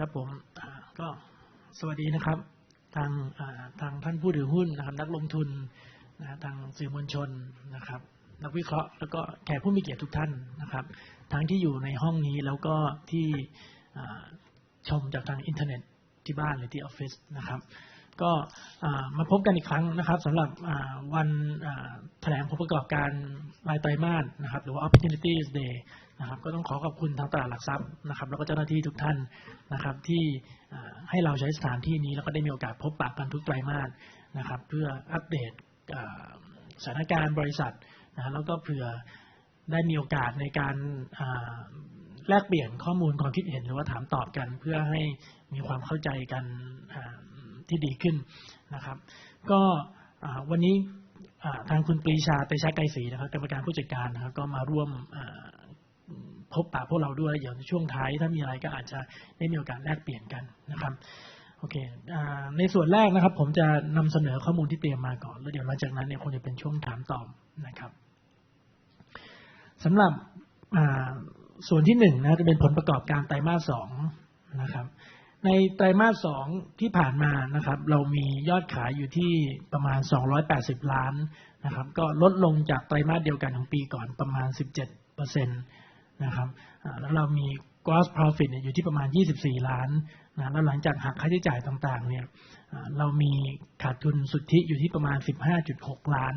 ครับผมก็สวัสดีนะครับ ทางทางท่านผู้ถือหุ้นนะครับ นักลงทุนนะทางสื่อมวลชนนะครับ นักวิเคราะห์แล้วก็แขกผู้มีเกียรติทุกท่านนะครับ ทั้งที่อยู่ในห้องนี้แล้วก็ที่ชมจากทางอินเทอร์เน็ตที่บ้านหรือที่ออฟฟิศนะครับ ก็มาพบกันอีกครั้งนะครับสำหรับวันแถลงผลประกอบการรายไตรมาสนะครับหรือว่า Opportunities Day นะครับก็ต้องขอขอบคุณทางตลาดหลักทรัพย์นะครับแล้วก็เจ้าหน้าที่ทุกท่านนะครับที่ให้เราใช้สถานที่นี้แล้วก็ได้มีโอกาสพบปะกันทุกไตรมาสนะครับเพื่ออัปเดตสถานการณ์บริษัทนะแล้วก็เผื่อได้มีโอกาสในการแลกเปลี่ยนข้อมูลความคิดเห็นหรือว่าถามตอบกัน เพื่อให้มีความเข้าใจกัน ที่ดีขึ้นนะครับ ก็วันนี้ทางคุณปรีชาเตชะไกรศรีนะครับกรรมการผู้จัดการนะครับก็มาร่วมพบปะพวกเราด้วยเดี๋ยวช่วงท้ายถ้ามีอะไรก็อาจจะได้มีโอกาสแลกเปลี่ยนกันนะครับโอเคในส่วนแรกนะครับ ผมจะนำเสนอข้อมูลที่เตรียมมาก่อน แล้วเดี๋ยวหลังจากนั้นเนี่ยคงจะเป็นช่วงถามตอบนะครับสำหรับส่วนที่หนึ่งนะจะเป็นผลประกอบการไตรมาสสองนะครับ ในไตรมาสสองที่ผ่านมานะครับ เรามียอดขายอยู่ที่ประมาณ 280 ล้านนะครับ ก็ลดลงจากไตรมาสเดียวกันของปีก่อนประมาณ 17เปอร์เซ็นต์นะครับแล้วเรามี gross profit อยู่ที่ประมาณ 24 ล้านนะแล้วหลังจากหักค่าใช้จ่ายต่างๆ เนี่ยเรามีขาดทุนสุทธิอยู่ที่ประมาณ 15.6 ล้าน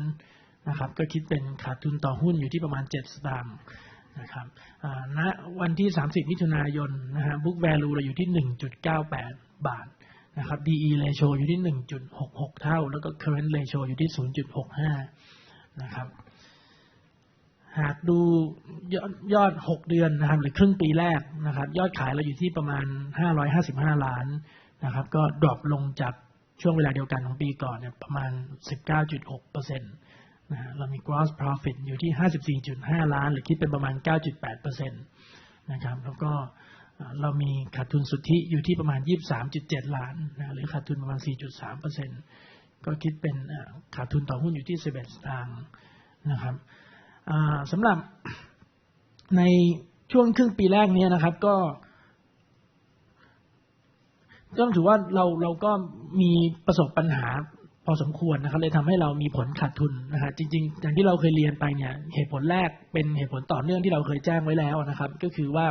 นะครับ ก็คิดเป็นขาดทุนต่อหุ้นอยู่ที่ประมาณ 7 สตางค์ นะครับอ่าณวันที่ 30 มิถุนายนนะฮะ book value เราอยู่ที่ 1.98 บาทนะครับ DE ratio อยู่ที่ 1.66 เท่า แล้วก็ current ratio อยู่ที่ 0.65 นะครับ หากดูยอดยอด 6 เดือนนะครับหรือครึ่งปีแรกนะครับ ยอดขายเราอยู่ที่ประมาณ 555 ล้านนะครับ ก็ดรอปลงจากช่วงเวลาเดียวกันของปีก่อนเนี่ยประมาณ 19.6เปอร์เซ็นต์ นะเรามี gross profit อยู่ที่ 54.5 ล้าน หรือคิดเป็นประมาณ 9.8%นะครับ แล้วก็เรามีขาดทุนสุทธิอยู่ที่ประมาณ 23.7 ล้านนะหรือขาดทุนประมาณ 4.3%ก็คิดเป็นขาดทุนต่อหุ้นอยู่ที่ 11 สตางค์นะครับสำหรับในช่วงครึ่งปีแรกนี้นะครับก็ก็ต้องถือว่าเราเราก็มีประสบปัญหา พอสมควรนะครับเลยทำให้เรามีผลขาดทุนนะฮะจริงๆ อย่างที่เราเคยเรียนไปเนี่ยเหตุผลแรกเป็นเหตุผลต่อเนื่องที่เราเคยแจ้งไว้แล้วนะครับ ก็คือว่า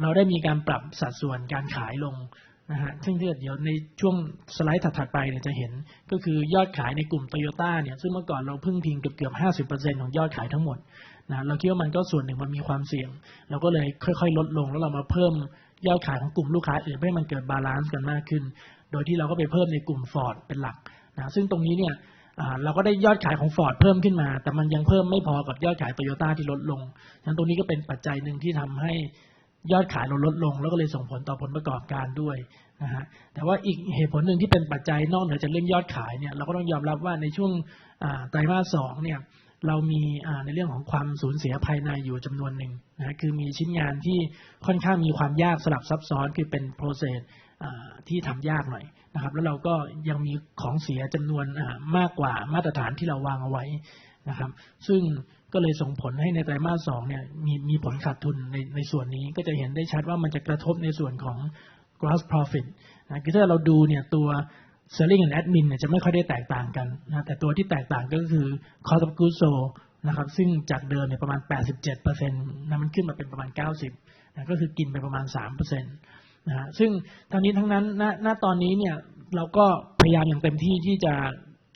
เราได้มีการปรับสัดส่วนการขายลงนะฮะซึ่งเดี๋ยวในช่วงสไลด์ถัดๆไปเนี่ยจะเห็นก็คือยอดขายในกลุ่มโตโยต้าเนี่ยซึ่งเมื่อก่อนเราพึ่งพิงเกือบเกือบห้าสิบเปอร์เซ็นของยอดขายทั้งหมดนะเราคิดว่ามันก็ส่วนหนึ่งมันมีความเสี่ยง เราก็เลยค่อยๆ ลดลงแล้วเรามาเพิ่มยอดขายของกลุ่มลูกค้าอื่นเพื่อให้มันเกิดบาลานซ์กันมากขึ้น โดยที่เราก็ไปเพิ่มในกลุ่มฟอร์ดเป็นหลัก นะซึ่งตรงนี้เนี่ยเราก็ได้ยอดขายของฟอร์ดเพิ่มขึ้นมา แต่มันยังเพิ่มไม่พอกับยอดขายโตโยต้าที่ลดลงฉะนั้นตรงนี้ก็เป็นปัจจัยหนึ่งที่ทำให้ยอดขายเราลดลง แล้วก็เลยส่งผลต่อผลประกอบการด้วยนะฮะแต่ว่าอีกเหตุผลหนึ่งที่เป็นปัจจัยนอกเหนือจากเรื่องยอดขายเนี่ยเราก็ต้องยอมรับว่าในช่วงไตรมาสสองเนี่ยเรามีในเรื่องของความสูญเสียภายในอยู่จำนวนหนึ่งนะคือมีชิ้นงานที่ค่อนข้างมีความยากสลับซับซ้อนคือเป็น process ที่ทำยากหน่อยนะครับ แล้วเราก็ยังมีของเสียจำนวนมากกว่ามาตรฐานที่เราวางเอาไว้นะครับ ซึ่งก็เลยส่งผลให้ในไตรมาสสองเนี่ยมีมีผลขาดทุนในในส่วนนี้ก็จะเห็นได้ชัดว่ามันจะกระทบในส่วนของ gross profit นะคือถ้าเราดูเนี่ยตัว selling and admin เนี่ยจะไม่ค่อยได้แตกต่างกันนะแต่ตัวที่แตกต่างก็คือ cost of goods sold นะครับ ซึ่งจากเดิมเนี่ยประมาณ 87%นะมันขึ้นมาเป็นประมาณ 90นะก็คือกินไปประมาณ 3%นะฮะซึ่งทั้งนี้ทั้งนั้นณณตอนนี้เนี่ยเราก็พยายามอย่างเต็มที่ที่จะ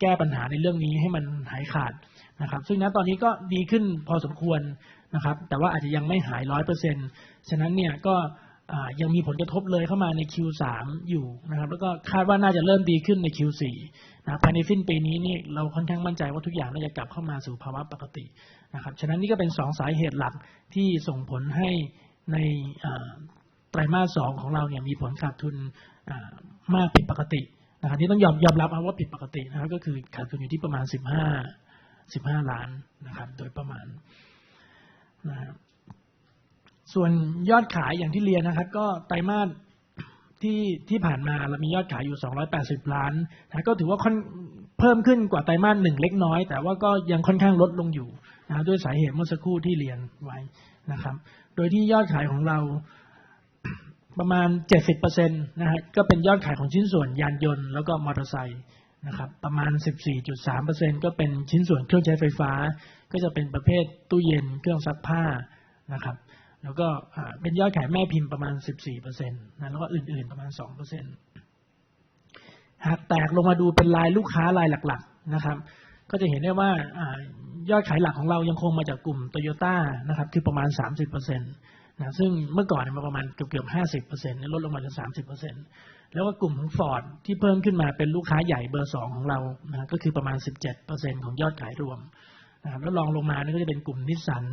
แก้ปัญหาในเรื่องนี้ให้มันหายขาดนะครับ ซึ่งณตอนนี้ก็ดีขึ้นพอสมควรนะครับ แต่ว่าอาจจะยังไม่หายร้อยเปอร์เซ็นต์ฉะนั้นเนี่ยก็ยังมีผลกระทบเลยเข้ามาใน Q3 อยู่นะครับ แล้วก็คาดว่าน่าจะเริ่มดีขึ้นใน Q4 นะภายในสิ้นปีนี้นี่เราค่อนข้างมั่นใจว่าทุกอย่างน่าจะกลับเข้ามาสู่ภาวะปกตินะครับ ฉะนั้นนี่ก็เป็นสองสาเหตุหลักที่ส่งผลให้ใน รมาสสองของเราเนี่ยมีผลขาดทุนมากผิดปกตินะครับที่ต้องยอมยอมรับว่าผิดปกตินะครับก็คือขาดทุนอยู่ที่ประมาณ 15 15 ล้านนะครับโดยประมาณนะครับส่วนยอดขายอย่างที่เรียนนะครับ ก็ไตรมาสที่ที่ผ่านมาเรามียอดขายอยู่ 280 ล้านนะก็ถือว่าค่อนเพิ่มขึ้นกว่าไตรมาสหนึ่งเล็กน้อย แต่ว่าก็ยังค่อนข้างลดลงอยู่นะด้วยสาเหตุเมื่อสักครู่ที่เรียนไว้นะครับ โดยที่ยอดขายของเรา ประมาณ 70%นะฮะก็เป็นยอดขายของชิ้นส่วนยานยนต์แล้วก็มอเตอร์ไซค์นะครับประมาณ 14.3%ก็เป็นชิ้นส่วนเครื่องใช้ไฟฟ้า ก็จะเป็นประเภทตู้เย็นเครื่องซักผ้านะครับแล้วก็เป็นยอดขายแม่พิมพ์ประมาณ 14%นะแล้วก็อื่นๆประมาณ 2%หากแตกลงมาดูเป็นรายลูกค้ารายหลักๆนะครับก็จะเห็นได้ว่าอายอดขายหลักของเรายังคงมาจากกลุ่มโตโยต้านะครับคือประมาณ 30%นะซึ่งเมื่อก่อนเนี่ยมันประมาณเกือบเกือบห้าสิบเปอร์เซ็นต์ลดลงมาเหลือสามสิบเปอร์เซ็นต์แล้วก็กลุ่มของฟอร์ดที่เพิ่มขึ้นมาเป็นลูกค้าใหญ่เบอร์สองของเรานะก็คือประมาณสิบเจ็ดเปอร์เซ็นต์ของยอดขายรวมนะแล้วรองลงมานี่ก็จะเป็นกลุ่มนิสสัน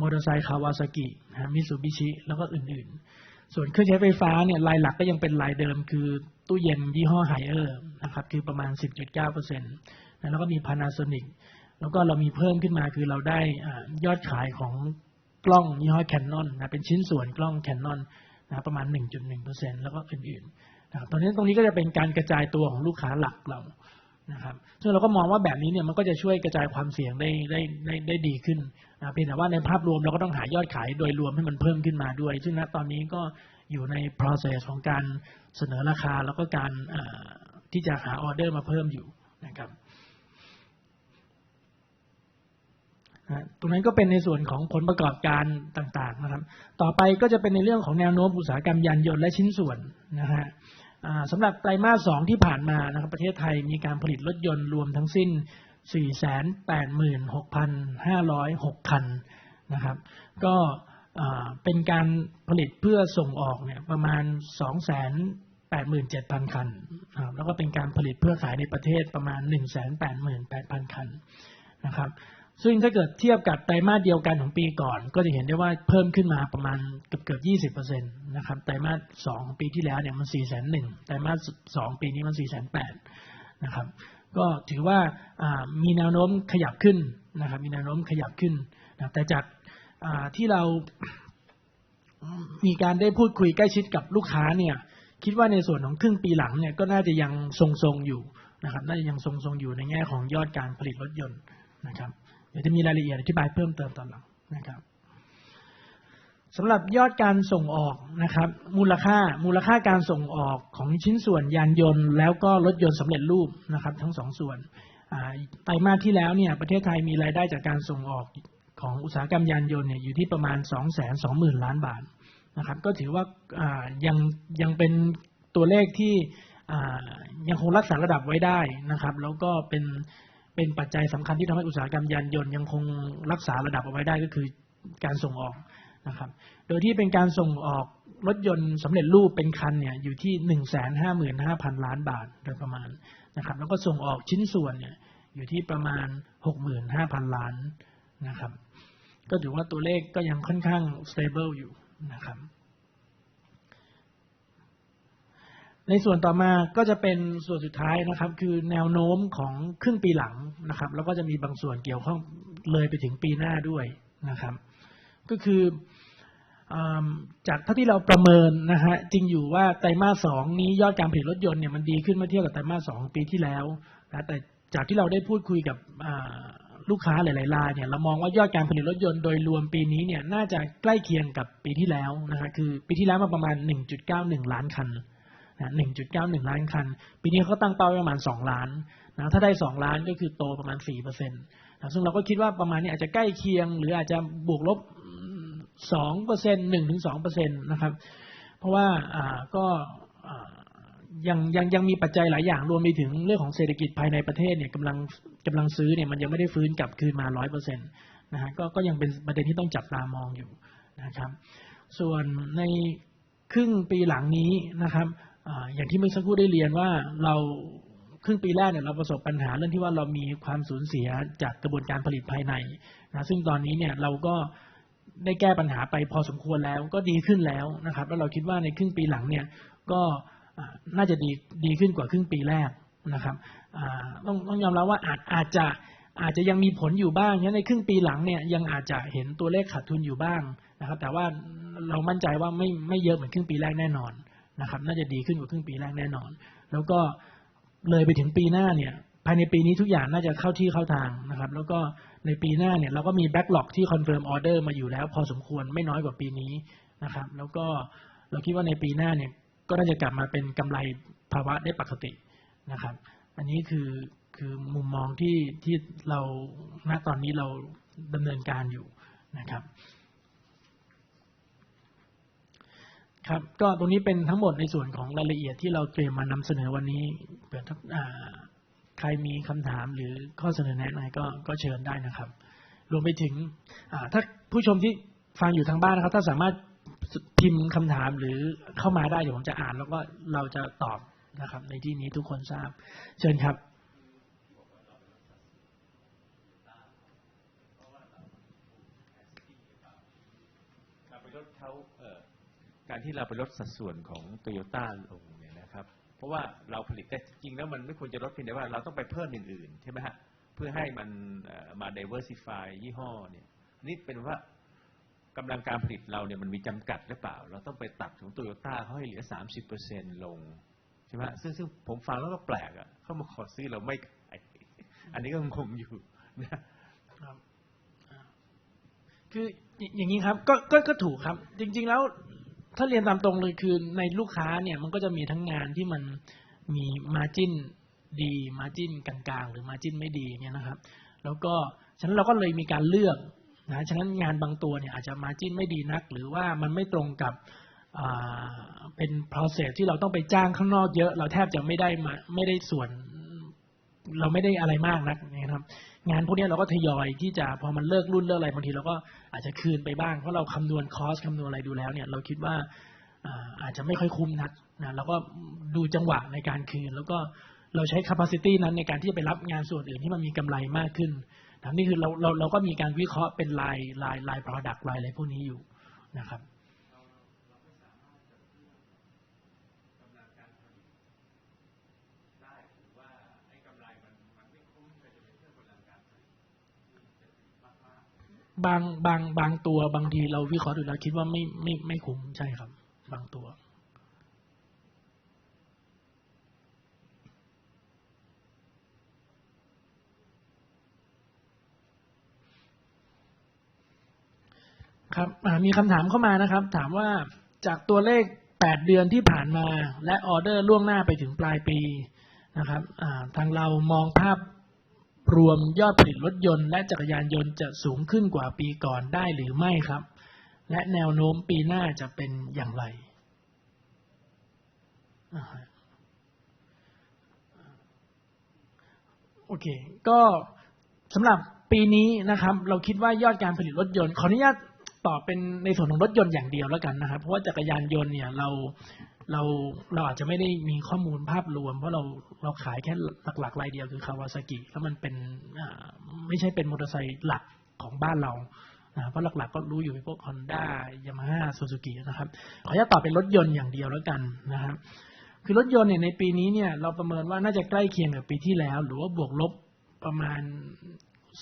มอเตอร์ไซค์คาวาซากินะมิสูบิชิแล้วก็อื่นๆ ส่วนเครื่องใช้ไฟฟ้าเนี่ยรายหลักก็ยังเป็นรายเดิม คือตู้เย็นยี่ห้อไฮเออร์นะครับคือประมาณ 10.9เปอร์เซ็นต์แล้วก็มี Panasonic แล้วก็เรามีเพิ่มขึ้นมาคือเราได้อยอดขายของ กล้องยี่ห้อแคนนอนนะเป็นชิ้นส่วนกล้องแคนนอนนะประมาณ 1.1%แล้วก็อื่นๆนะครับตอนนี้ตรงนี้ก็จะเป็นการกระจายตัวของลูกค้าหลักเรานะครับซึ่งเราก็มองว่าแบบนี้เนี่ยมันก็จะช่วยกระจายความเสี่ยงได้ได้ได้ได้ดีขึ้นนะเพียงแต่ว่าในภาพรวมเราก็ต้องหายอดขายโดยรวมให้มันเพิ่มขึ้นมาด้วย ซึ่งณตอนนี้ก็อยู่ใน process ของการเสนอราคาแล้วก็การที่จะหาออเดอร์มาเพิ่มอยู่นะครับ นะ ตรงนั้นก็เป็นในส่วนของผลประกอบการต่างๆนะครับ ต่อไปก็จะเป็นในเรื่องของแนวโน้มอุตสาหกรรมยานยนต์และชิ้นส่วนนะฮะสำหรับไตรมาสสองที่ผ่านมานะครับประเทศไทยมีการผลิตรถยนต์รวมทั้งสิ้น 486,506 คันนะครับ ก็เป็นการผลิตเพื่อส่งออกเนี่ยประมาณ 287,000 คันนะครับแล้วก็เป็นการผลิตเพื่อขายในประเทศประมาณ 188,000 คันนะครับ ซึ่งถ้าเกิดเทียบกับไตรมาสเดียวกันของปีก่อน ก็จะเห็นได้ว่าเพิ่มขึ้นมาประมาณเกือบเกือบยี่สิบเปอร์เซ็นตนะครับไตรมาสสองปีที่แล้วเนี่ยมันสี่แสนหนึ่งไตรมาสสองปีนี้มันสี่แสนแปดนะครับ ก็ถือว่ามีแนวโน้มขยับขึ้นนะครับ มีแนวโน้มขยับขึ้นนะแต่จากที่เรามีการได้พูดคุยใกล้ชิดกับลูกค้าเนี่ย คิดว่าในส่วนของครึ่งปีหลังเนี่ยก็น่าจะยังทรงๆอยู่นะครับ น่าจะยังทรงๆอยู่ในแง่ของยอดการผลิตรถยนต์นะครับ ดี๋ยวจะมีรายละเอียดอธิบายเพิ่มเติมตอนหลังนะครับสำหรับยอดการส่งออกนะครับ มูลค่ามูลค่าการส่งออกของชิ้นส่วนยานยนต์ แล้วก็รถยนต์สำเร็จรูปนะครับ ทั้งสองส่วนไตรมาสที่แล้วเนี่ยประเทศไทยมีรายได้จากการส่งออกของอุตสาหกรรมยานยนต์เนี่ยอยู่ที่ประมาณ 2 2 0 0 0 0 ล้านบาทนะครับ ก็ถือว่ายังยังเป็นตัวเลขที่ยังคงรักษาระดับไว้ได้นะครับ แล้วก็เป็น เป็นปัจจัยสำคัญที่ทำให้อุตสาหกรรมยานยนต์ยังคงรักษาระดับเอาไว้ได้ก็คือการส่งออกนะครับ โดยที่เป็นการส่งออกรถยนต์สำเร็จรูปเป็นคันเนี่ยอยู่ที่หนึ่งแสนห้าหมื่นห้าพันล้านบาทโดยประมาณนะครับ แล้วก็ส่งออกชิ้นส่วนเนี่ยอยู่ที่ประมาณหกหมื่นห้าพันล้านนะครับ ก็ถือว่าตัวเลขก็ยังค่อนข้าง stable อยู่นะครับ ในส่วนต่อมาก็จะเป็นส่วนสุดท้ายนะครับ คือแนวโน้มของครึ่งปีหลังนะครับ แล้วก็จะมีบางส่วนเกี่ยวข้องเลยไปถึงปีหน้าด้วยนะครับ ก็คือจากเท่าที่เราประเมินนะฮะจริงอยู่ว่าไตรมาสสองนี้ยอดการผลิตรถยนต์เนี่ยมันดีขึ้นเมื่อเทียบกับไตรมาสสองปีที่แล้วนะแต่จากที่เราได้พูดคุยกับลูกค้าหลายๆรายเนี่ยเรามองว่ายอดการผลิตรถยนต์โดยรวมปีนี้เนี่ยน่าจะใกล้เคียงกับปีที่แล้วนะฮะคือปีที่แล้วมาประมาณ 1.91 ล้านคัน นะ1.91 ล้านคัน ปีนี้เขาตั้งเป้าประมาณ 2 ล้านนะถ้าได้ 2 ล้านก็คือโตประมาณ4เปอร์เซ็นต์นะซึ่งเราก็คิดว่าประมาณนี้อาจจะใกล้เคียง หรืออาจจะบวกลบ2เปอร์เซ็นต์1ถึง2เปอร์เซ็นต์นะครับ เพราะว่าก็ยังยังยังมีปัจจัยหลายอย่างรวมไปถึงเรื่องของเศรษฐกิจภายในประเทศเนี่ยกำลังกำลังซื้อเนี่ยมันยังไม่ได้ฟื้นกลับคืนมา 100เปอร์เซ็นต์นะฮะก็ก็ยังเป็นประเด็นที่ต้องจับตามองอยู่นะครับ ส่วนในครึ่งปีหลังนี้นะครับ อย่างที่เมื่อสักครู่ได้เรียนว่าเราครึ่งปีแรกเนี่ยเราประสบปัญหาเรื่องที่ว่าเรามีความสูญเสียจากกระบวนการผลิตภายในนะซึ่งตอนนี้เนี่ยเราก็ได้แก้ปัญหาไปพอสมควรแล้วก็ดีขึ้นแล้วนะครับแล้วเราคิดว่าในครึ่งปีหลังเนี่ยก็น่าจะดีดีขึ้นกว่าครึ่งปีแรกนะครับต้องต้องยอมรับว่าอาจอาจจะอาจจะยังมีผลอยู่บ้างฉะนั้นในครึ่งปีหลังเนี่ยยังอาจจะเห็นตัวเลขขาดทุนอยู่บ้างนะครับ แต่ว่าเรามั่นใจว่าไม่ไม่เยอะเหมือนครึ่งปีแรกแน่นอน นะครับ น่าจะดีขึ้นกว่าครึ่งปีแรกแน่นอน แล้วก็เลยไปถึงปีหน้าเนี่ย ภายในปีนี้ทุกอย่างน่าจะเข้าที่เข้าทางนะครับ แล้วก็ในปีหน้าเนี่ยเราก็มีแบ็กหลอกที่คอนเฟิร์มออเดอร์มาอยู่แล้ว พอสมควรไม่น้อยกว่าปีนี้นะครับ แล้วก็เราคิดว่าในปีหน้าเนี่ยก็น่าจะกลับมาเป็นกำไรภาวะได้ปกตินะครับ อันนี้คือคือมุมมองที่ที่เราณตอนนี้เราดำเนินการอยู่นะครับ ครับ ก็ตรงนี้เป็นทั้งหมดในส่วนของรายละเอียดที่เราเตรียมมานำเสนอวันนี้เผื่อใครมีคำถามหรือข้อเสนอแนะอะไรก็ก็เชิญได้นะครับ รวมไปถึงถ้าผู้ชมที่ฟังอยู่ทางบ้านนะครับ ถ้าสามารถพิมพ์คำถามหรือเข้ามาได้เดี๋ยวผมจะอ่าน แล้วก็เราจะตอบนะครับ ในที่นี้ทุกคนทราบ เชิญครับ เราไปลดเขาเอ่อ การที่เราไปลดสัดส่วนของโตโยต้าลงเนี่ยนะครับ เพราะว่าเราผลิตแต่จริงแล้วมันไม่ควรจะลดเพียงแต่ว่าเราต้องไปเพิ่มอย่างอื่นใช่ไหมฮะเพื่อให้มันมา diversify ยี่ห้อเนี่ยนี่เป็นว่ากำลังการผลิตเราเนี่ยมันมีจำกัดหรือเปล่า เราต้องไปตัดของโตโยต้าเขาให้เหลือ 30%ลงใช่ไหมซึ่งซึ่งผมฟังแล้วก็แปลกอะเข้ามาขอซื้อเราไม่ขายอันนี้ก็งงอยู่นะครับคืออย่อย่างนี้ครับก็ก็ก็ถูกครับ จริง ๆ แล้ว ถ้าเรียนตามตรงเลยคือในลูกค้าเนี่ยมันก็จะมีทั้งงานที่มันมีมาจิ้นดีมาจิ้นกลางๆ หรือมาจิ้นไม่ดีเนี่ยนะครับ แล้วก็ฉะนั้นเราก็เลยมีการเลือกนะฉะนั้นงานบางตัวเนี่ยอาจจะมาจิ้นไม่ดีนัก หรือว่ามันไม่ตรงกับเป็น process ที่เราต้องไปจ้างข้างนอกเยอะ เราแทบจะไม่ได้มาไม่ได้ส่วน เราไม่ได้อะไรมากนักนะครับ งานพวกนี้เราก็ทยอยที่จะพอมันเลิกรุ่นเลิกอะไรบางทีเราก็อาจจะคืนไปบ้าง เพราะเราคำนวณคอสคำนวณอะไรดูแล้วเนี่ยเราคิดว่าอาจจะไม่ค่อยคุ้มนักนะเราก็ดูจังหวะในการคืน แล้วก็เราใช้ capacity นั้นในการที่จะไปรับงานส่วนอื่นที่มันมีกำไรมากขึ้นนะนี่คือเราเราเราก็มีการวิเคราะห์เป็นลายลายลาย product ลายอะไรพวกนี้อยู่นะครับ บางบางบางตัวบางทีเราวิเคราะห์ดูแล้วคิดว่าไม่ไม่ไม่คุ้มใช่ครับ บางตัว ครับมีคำถามเข้ามานะครับ ถามว่าจากตัวเลข 8 เดือนที่ผ่านมา และออเดอร์ล่วงหน้าไปถึงปลายปีนะครับทางเรามองภาพ รวมยอดผลิตรถยนต์และจักรยานยนต์จะสูงขึ้นกว่าปีก่อนได้หรือไม่ครับ และแนวโน้มปีหน้าจะเป็นอย่างไร โอเค ก็สำหรับปีนี้นะครับ เราคิดว่ายอดการผลิตรถยนต์ ขออนุญาตตอบเป็นในส่วนของรถยนต์อย่างเดียวแล้วกันนะครับ เพราะว่าจักรยานยนต์เนี่ยเรา เราเราอาจจะไม่ได้มีข้อมูลภาพรวม เพราะเราเราขายแค่หลักๆรายเดียวคือคาวาซากิแล้วมันเป็นไม่ใช่เป็นมอเตอร์ไซค์หลักของบ้านเราเพราะหลักๆก็รู้อยู่พวกฮอนด้ายามาฮ่าซูซูกินะครับขออนุญาตตอบเป็นรถยนต์อย่างเดียวแล้วกันนะครับคือรถยนต์เนี่ยในปีนี้เนี่ยเราประเมินว่าน่าจะใกล้เคียงกับปีที่แล้ว หรือว่าบวกลบประมาณ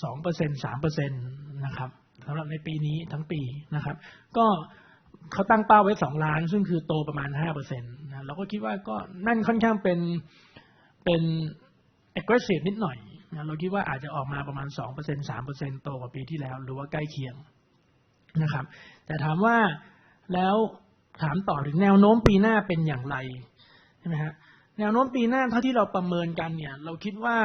สองเปอร์เซ็นสามเปอร์เซ็นตนะครับสำหรับในปีนี้ทั้งปีนะครับ ก็ เขาตั้งเป้าไว้สองล้าน ซึ่งคือโตประมาณห้าเปอร์เซ็นตนะเราก็คิดว่าก็นั่นค่อนข้างเป็นเป็น aggressive นิดหน่อยนะเราคิดว่าอาจจะออกมาประมาณสองเปอร์เซ็นสามเปอร์เซ็นโตกว่าปีที่แล้ว หรือว่าใกล้เคียงนะครับ แต่ถามว่าแล้วถามต่อถึงแนวโน้มปีหน้าเป็นอย่างไรใช่ไหมฮะแนวโน้มปีหน้าเท่าที่เราประเมินกันเนี่ย เราคิดว่า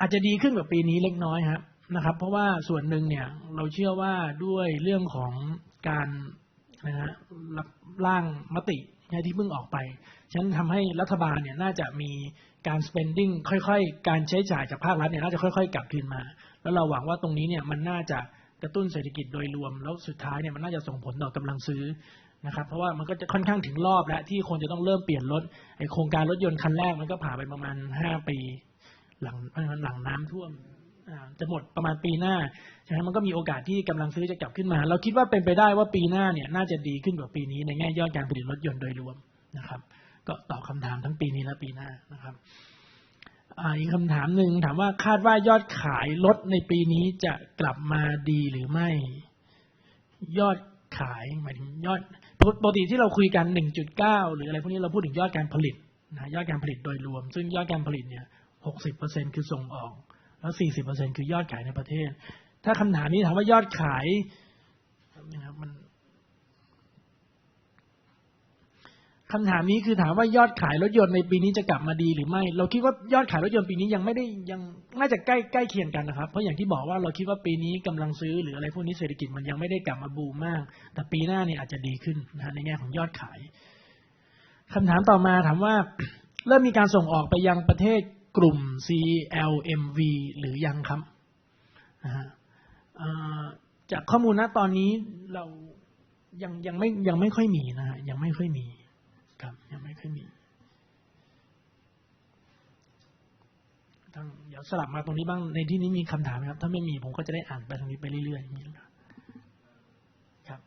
อาจจะดีขึ้นกว่าปีนี้เล็กน้อยครับนะครับ เพราะว่าส่วนหนึ่งเนี่ยเราเชื่อว่าด้วยเรื่องของ การนะฮะรับร่างมติที่เพิ่งออกไป ฉะนั้นทำให้รัฐบาลเนี่ยน่าจะมีการ spending ค่อยๆ การใช้จ่ายจากภาครัฐเนี่ยน่าจะค่อยๆ กลับคืนมา แล้วเราหวังว่าตรงนี้เนี่ยมันน่าจะกระตุ้นเศรษฐกิจโดยรวม แล้วสุดท้ายเนี่ยมันน่าจะส่งผลต่อกำลังซื้อนะครับ เพราะว่ามันก็จะค่อนข้างถึงรอบแล้วที่คนจะต้องเริ่มเปลี่ยนรถไอโครงการรถยนต์คันแรกมันก็ผ่านไปประมาณห้าปี หลังหลังน้ำท่วม จะหมดประมาณปีหน้าฉะนั้นมันก็มีโอกาสที่กำลังซื้อจะกลับขึ้นมา เราคิดว่าเป็นไปได้ว่าปีหน้าเนี่ยน่าจะดีขึ้นกว่าปีนี้ในแง่ยอดการผลิตรถยนต์โดยรวมนะครับ ก็ตอบคำถามทั้งปีนี้และปีหน้านะครับอีกคำถามหนึ่งถามว่าคาดว่ายอดขายรถในปีนี้จะกลับมาดีหรือไม่ ยอดขายหมายถึงยอดปกติที่เราคุยกัน 1.9 หรืออะไรพวกนี้เราพูดถึงยอดการผลิตนะยอดการผลิตโดยรวม ซึ่งยอดการผลิตเนี่ย 60%คือส่งออก แล้ว 40%คือยอดขายในประเทศ ถ้าคำถามนี้ถามว่ายอดขายนะครับมันคำถามนี้คือถามว่ายอดขายรถยนต์ในปีนี้จะกลับมาดีหรือไม่ เราคิดว่ายอดขายรถยนต์ปีนี้ยังไม่ได้ยังน่าจะใกล้ใกล้เคียงกันนะครับ เพราะอย่างที่บอกว่าเราคิดว่าปีนี้กำลังซื้อหรืออะไรพวกนี้เศรษฐกิจมันยังไม่ได้กลับมาบูมมาก แต่ปีหน้าเนี่ยอาจจะดีขึ้นนะในแง่ของยอดขายคำถามต่อมาถามว่าเริ่มมีการส่งออกไปยังประเทศ กลุ่ม CLMV หรือยังครับจากข้อมูลณตอนนี้เรายังยังไม่ยังไม่ค่อยมีนะฮะยังไม่ค่อยมีครับยังไม่ค่อยมีทางเดี๋ยวสลับมาตรงนี้บ้างในที่นี้มีคำถามไหมครับ ถ้าไม่มีผมก็จะได้อ่านไปทางนี้ไปเรื่อยๆอย่างนี้นะครับครับ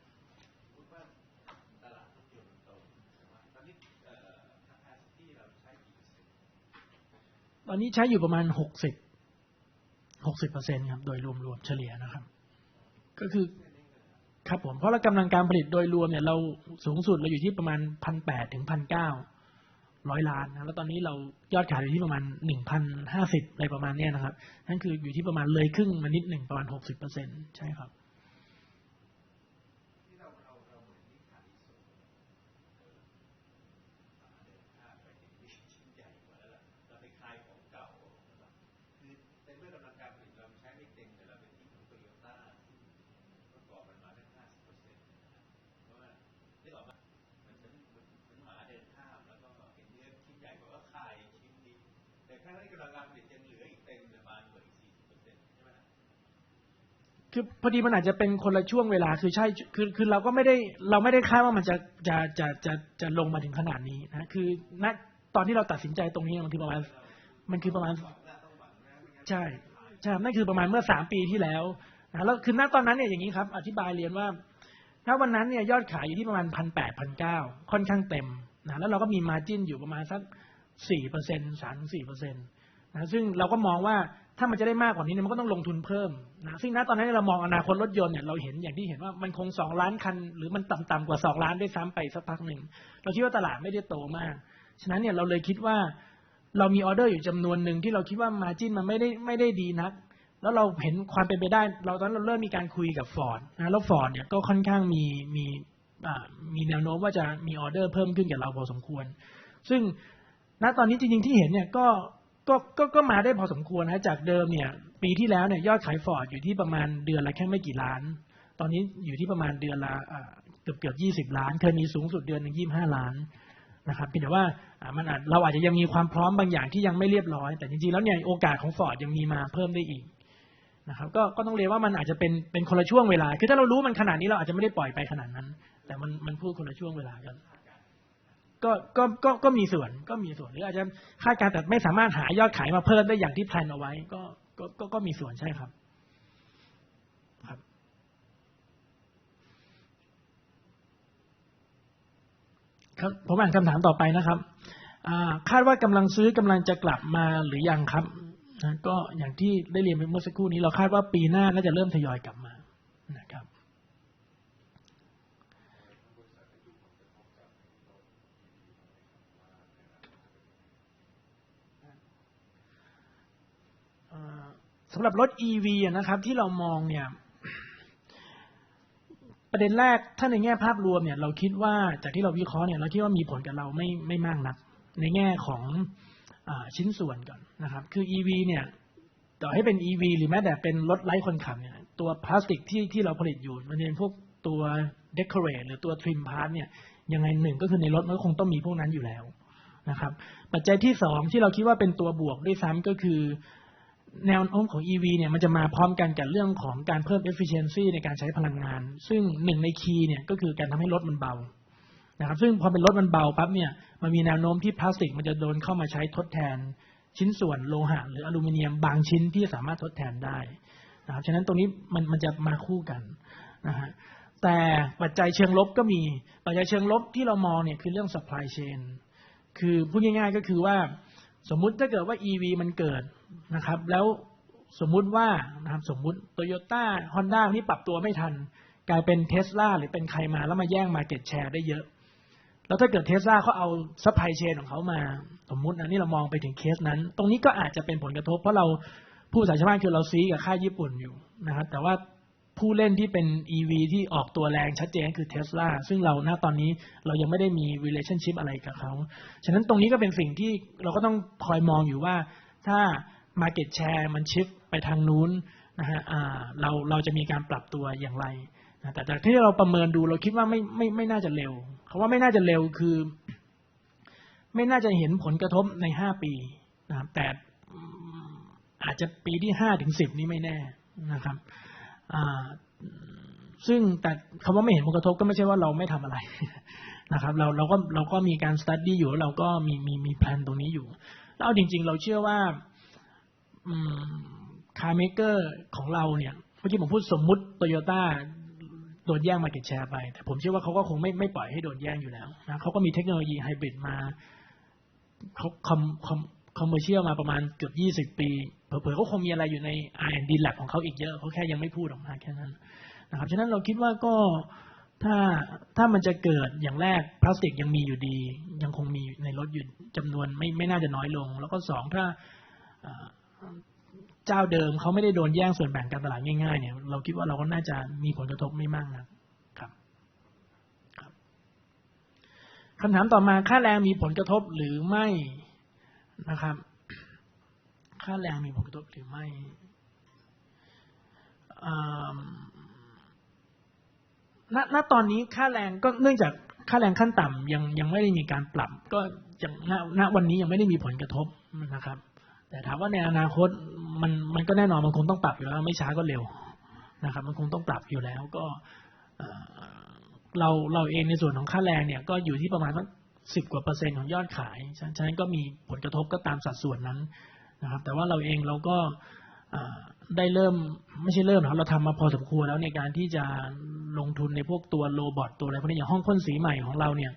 ตอนนี้ใช้อยู่ประมาณหกสิบหกสิบเปอร์เซ็นครับ โดยรวมๆเฉลี่ยนะครับ ก็คือครับผมเพราะเรากำลังการผลิตโดยรวมเนี่ยเราสูงสุดเราอยู่ที่ประมาณพันแปดถึงพันเก้าร้อยล้านนะแล้วตอนนี้เรายอดขายอยู่ที่ประมาณหนึ่งพันห้าสิบอะไรประมาณเนี้ยนะครับ นั่นคืออยู่ที่ประมาณเลยครึ่งมานิดหนึ่งประมาณหกสิบเปอร์เซ็นใช่ครับ เราไปคลายของเก่านะครับคือในเมื่อกำลังการผลิตเราใช้ไม่เต็มแต่เราเป็นที่ของโตโยต้าเมื่อก่อนมันมาได้ห้าสิบเปอร์เซ็นต์เพราะว่าที่ออกมามันเหมือนเหมือนเหมือนหมาเดินข้ามแล้วก็เห็นเนื้อชิ้นใหญ่กว่าก็คายชิ้นนี้ แต่ครั้งนี้กำลังการผลิตยังเหลืออีกเต็มประมาณเหลืออีกสี่สิบเปอร์เซ็นต์ใช่ไหมคือพอดีมันอาจจะเป็นคนละช่วงเวลาคือใช่คือคือเราก็ไม่ได้เราไม่ได้คาดว่ามันจะจะจะจะจะลงมาถึงขนาดนี้นะคือณตอนที่เราตัดสินใจตรงนี้มันคือประมาณมันคือประมาณใช่ใช่นั่นคือประมาณเมื่อสามปีที่แล้วนะแล้วคือณตอนนั้นเนี่ยอย่างนี้ครับ อธิบายเรียนว่าณวันนั้นเนี่ยยอดขายอยู่ที่ประมาณพันแปดพันเก้าค่อนข้างเต็มนะแล้วเราก็มีมาจิ้นอยู่ประมาณสัก สี่เปอร์เซ็นสามสี่เปอร์เซ็นตนะซึ่งเราก็มองว่าถ้ามันจะได้มากกว่านี้เนี่ยมันก็ต้องลงทุนเพิ่มนะซึ่งณตอนนั้นเรามองอนาคตรถยนต์เนี่ยเราเห็นอย่างที่เห็นว่ามันคงสองล้านคัน หรือมันต่ำๆกว่าสองล้านด้วยซ้ำไปสักพักหนึ่งเราคิดว่าตลาดไม่ได้โตมาก ฉะนั้นเนี่ยเราเลยคิดว่าเรามีออเดอร์อยู่จำนวนหนึ่งที่เราคิดว่ามาจิ้นมันไม่ได้ไม่ได้ดีนัก แล้วเราเห็นความเป็นไปได้ เราตอนเราเริ่มมีการคุยกับฟอร์ดนะแล้วฟอร์ดเนี่ยก็ค่อนข้างมีมีมีแนวโน้มว่าจะมีออเดอร์เพิ่มขึ้นกับเราพอสมควร ซึ่ง ณตอนนี้จริงๆที่เห็นเนี่ยก็ก็ก็ก็มาได้พอสมควรนะจากเดิมเนี่ยปีที่แล้วเนี่ยยอดขายฟอร์ดอยู่ที่ประมาณเดือนละแค่ไม่กี่ล้าน ตอนนี้อยู่ที่ประมาณเดือนละเกือบเกือบยี่สิบล้าน เคยมีสูงสุดเดือนหนึ่งยี่ห้าล้านนะครับเพียงแต่ว่ามันอาจเราอาจจะยังมีความพร้อมบางอย่างที่ยังไม่เรียบร้อย แต่จริงๆแล้วเนี่ยโอกาสของฟอร์ดยังมีมาเพิ่มได้อีกนะครับก็ก็ต้องเรียนว่ามันอาจจะเป็นเป็นคนละช่วงเวลา คือถ้าเรารู้มันขนาดนี้เราอาจจะไม่ได้ปล่อยไปขนาดนั้น แต่มันมันพูดคนละช่วงเวลากัน ก็ก็ก็ก็มีส่วนก็มีส่วนหรืออาจจะคาดการแต่ไม่สามารถหายอดขายมาเพิ่มได้อย่างที่แพลนเอาไว้ ก็ก็ก็ก็มีส่วนใช่ครับครับครับผมอ่านคำถามต่อไปนะครับคาดว่ากำลังซื้อกำลังจะกลับมาหรือยังครับนะก็อย่างที่ได้เรียนไปเมื่อสักครู่นี้เราคาดว่าปีหน้าน่าจะเริ่มทยอยกลับมานะครับ เอ่อสำหรับรถ EV อะนะครับที่เรามองเนี่ยประเด็นแรกถ้าในแง่ภาพรวมเนี่ยเราคิดว่าจากที่เราวิเคราะห์เนี่ยเราคิดว่ามีผลกับเราไม่ไม่มากนัก ในแง่ของอชิ้นส่วนก่อนนะครับ คือ EV เนี่ยต่อให้เป็น EV หรือแม้แต่เป็นรถไร้คนขับเนี่ยตัวพลาสติกที่ที่เราผลิตอยู่ มันเป็นพวกตัว decorate หรือตัว trim part เนี่ยยังไงหนึ่งก็คือในรถมันก็คงต้องมีพวกนั้นอยู่แล้วนะครับ ปัจจัยที่สองที่เราคิดว่าเป็นตัวบวกด้วยซ้ำก็คือ แนวโน้มของ EV เนี่ยมันจะมาพร้อมกันกับเรื่องของการเพิ่ม efficiency ในการใช้พลังงาน ซึ่งหนึ่งในคีย์เนี่ยก็คือการทำให้รถมันเบานะครับซึ่งพอเป็นรถมันเบาปั๊บเนี่ยมันมีแนวโน้มที่พลาสติกมันจะโดนเข้ามาใช้ทดแทน ชิ้นส่วนโลหะหรืออลูมิเนียมบางชิ้นที่สามารถทดแทนได้นะครับฉะนั้นตรงนี้มันมันจะมาคู่กันนะฮะแต่ปัจจัยเชิงลบก็มีปัจจัยเชิงลบที่เรามองเนี่ยคือเรื่อง supply chain คือพูดง่ายๆก็คือว่าสมมุติถ้าเกิดว่า EV มันเกิด นะครับ แล้วสมมุติว่านะครับสมมุติโตโยต้าฮอนด้าที่ปรับตัวไม่ทัน กลายเป็นเทสลาหรือเป็นใครมาแล้วมาแย่งมาเก็ตแชร์ได้เยอะ แล้วถ้าเกิดเทสลาเขาเอาซัพพลายเชนของเขามา สมมุตินะนี่เรามองไปถึงเคสนั้น ตรงนี้ก็อาจจะเป็นผลกระทบ เพราะเราผู้ภาษาชาวบ้านคือเราซีกับค่ายญี่ปุ่นอยู่นะครับแต่ว่าผู้เล่นที่เป็น EV ที่ออกตัวแรงชัดเจนคือเท s l a ซึ่งเราณตอนนี้เรายังไม่ได้มี relationship อะไรกับเขา ฉะนั้นตรงนี้ก็เป็นสิ่งที่เราก็ต้องคอยมองอยู่ว่าถ้า market share มันชิฟไปทางนู้นนะฮะเราเราจะมีการปรับตัวอย่างไรนะแต่จากที่เราประเมินดูเราคิดว่าไม่ไม่ไม่น่าจะเร็วคาว่าไม่น่าจะเร็วคือ ไม่น่าจะเห็นผลกระทบในห้าปีนะครับแต่อาจจะปีที่ห้าถึงสิบนี่ไม่แน่นะครับซึ่งแต่คำว่าไม่เห็นผลกระทบก็ไม่ใช่ว่าเราไม่ทำอะไรนะครับเราเราก็เราก็มีการสตัดดี้อยู่แล้วเราก็มีมีมีแพลนตรงนี้อยู่ แล้วจริง ๆ เราเชื่อว่า คาร์เมเกอร์ของเราเนี่ยเมื่อกี้ผมพูดสมมุติโตโยต้าโดนแย่งมาเก็ตแชร์ไป แต่ผมเชื่อว่าเขาก็คงไม่ไม่ปล่อยให้โดนแย่งอยู่แล้วนะเขาก็มีเทคโนโลยีไฮบริดมาเขาคอมคอมคอมเมอร์เชียลมาประมาณเกือบยี่สิบปีเผลอๆเขาคงมีอะไรอยู่ใน R&D lab ของเขาอีกเยอะเขาแค่ยังไม่พูดออกมาแค่นั้นนะครับฉะนั้นเราคิดว่าก็ถ้าถ้ามันจะเกิดอย่างแรกพลาสติกยังมีอยู่ดี ยังคงมีในรถอยู่จำนวนไม่ไม่น่าจะน้อยลง แล้วก็สองถ้า เจ้าเดิมเขาไม่ได้โดนแย่งส่วนแบ่งการตลาดง่ายๆเนี่ยเราคิดว่าเราก็น่าจะมีผลกระทบไม่มากนะครับครับคำถามต่อมาค่าแรงมีผลกระทบหรือไม่นะครับ ค่าแรงมีผลกระทบหรือไม่ณณตอนนี้ค่าแรงก็เนื่องจากค่าแรงขั้นต่ำยังยังไม่ได้มีการปรับ ก็ยังณณวันนี้ยังไม่ได้มีผลกระทบนะครับ แต่ถามว่าในอนาคตมันมันก็แน่นอนมันคงต้องปรับอยู่แล้ว ไม่ช้าก็เร็วนะครับ มันคงต้องปรับอยู่แล้วก็เราเราเองในส่วนของค่าแรงเนี่ยก็อยู่ที่ประมาณสักสิบกว่าเปอร์เซ็นต์ของยอดขายฉะนั้นก็มีผลกระทบก็ตามสัดส่วนนั้นนะครับ แต่ว่าเราเองเราก็ได้เริ่มไม่ใช่เริ่มนะครับเราทำมาพอสมควรแล้วในการที่จะลงทุนในพวกตัวโรบอทตัวอะไรพวกนี้อย่างห้องพ่นสีใหม่ของเราเนี่ย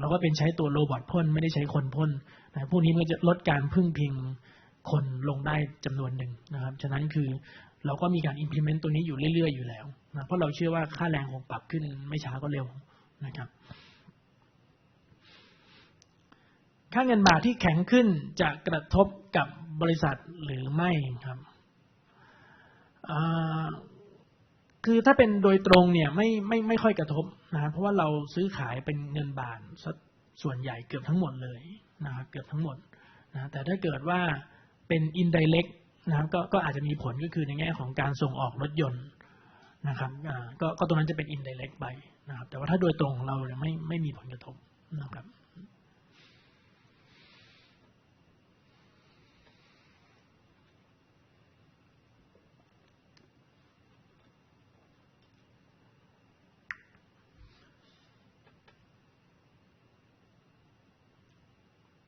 เราก็เป็นใช้ตัวโรบอทพ่นไม่ได้ใช้คนพ่น นะพวกนี้มันจะลดการพึ่งพิงคนลงได้จำนวนหนึ่งนะครับ ฉะนั้นคือเราก็มีการ implement ตัวนี้อยู่เรื่อย ๆ อยู่แล้วนะเพราะเราเชื่อว่าค่าแรงคงปรับขึ้นไม่ช้าก็เร็วนะครับ ค่าเงินบาทที่แข็งขึ้นจะกระทบกับบริษัทหรือไม่ครับคือถ้าเป็นโดยตรงเนี่ยไม่ไม่ไม่ค่อยกระทบนะครับเพราะว่าเราซื้อขายเป็นเงินบาท ส่วนใหญ่เกือบทั้งหมดเลยนะครับเกือบทั้งหมดนะแต่ถ้าเกิดว่าเป็น indirect นะครับก็ก็อาจจะมีผลก็คือในแง่ของการส่งออกรถยนต์นะครับก็ก็ตรงนั้นจะเป็น indirect ไปนะครับแต่ว่าถ้าโดยตรงของเราเนี่ยไม่ไม่มีผลกระทบนะครับ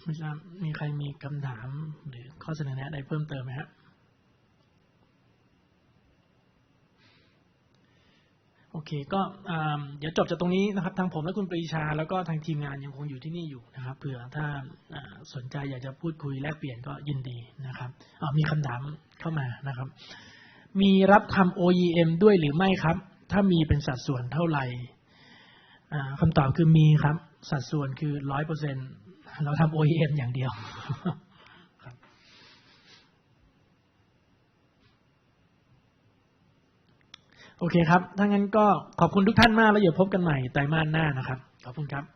ไม่ทราบมีใครมีคำถามหรือข้อเสนอแนะใดเพิ่มเติมไหมครับโอเคก็อ่าเดี๋ยวจบจากตรงนี้นะครับ ทางผมและคุณปรีชา แล้วก็ทางทีมงานยังคงอยู่ที่นี่อยู่นะครับเผื่อถ้าสนใจอยากจะพูดคุยแลกเปลี่ยนก็ยินดีนะครับอ่ามีคำถามเข้ามานะครับ มีรับทำ OEM ด้วยหรือไม่ครับ ถ้ามีเป็นสัดส่วนเท่าไหร่คำตอบคือมีครับ สัดส่วนคือร้อยเปอร์เซ็นต เราทำ OEM อย่างเดียวครับโอเคครับ ถ้างั้นก็ขอบคุณทุกท่านมากแล้วเดี๋ยวพบกันใหม่ไตรมาสหน้านะครับ ขอบคุณครับ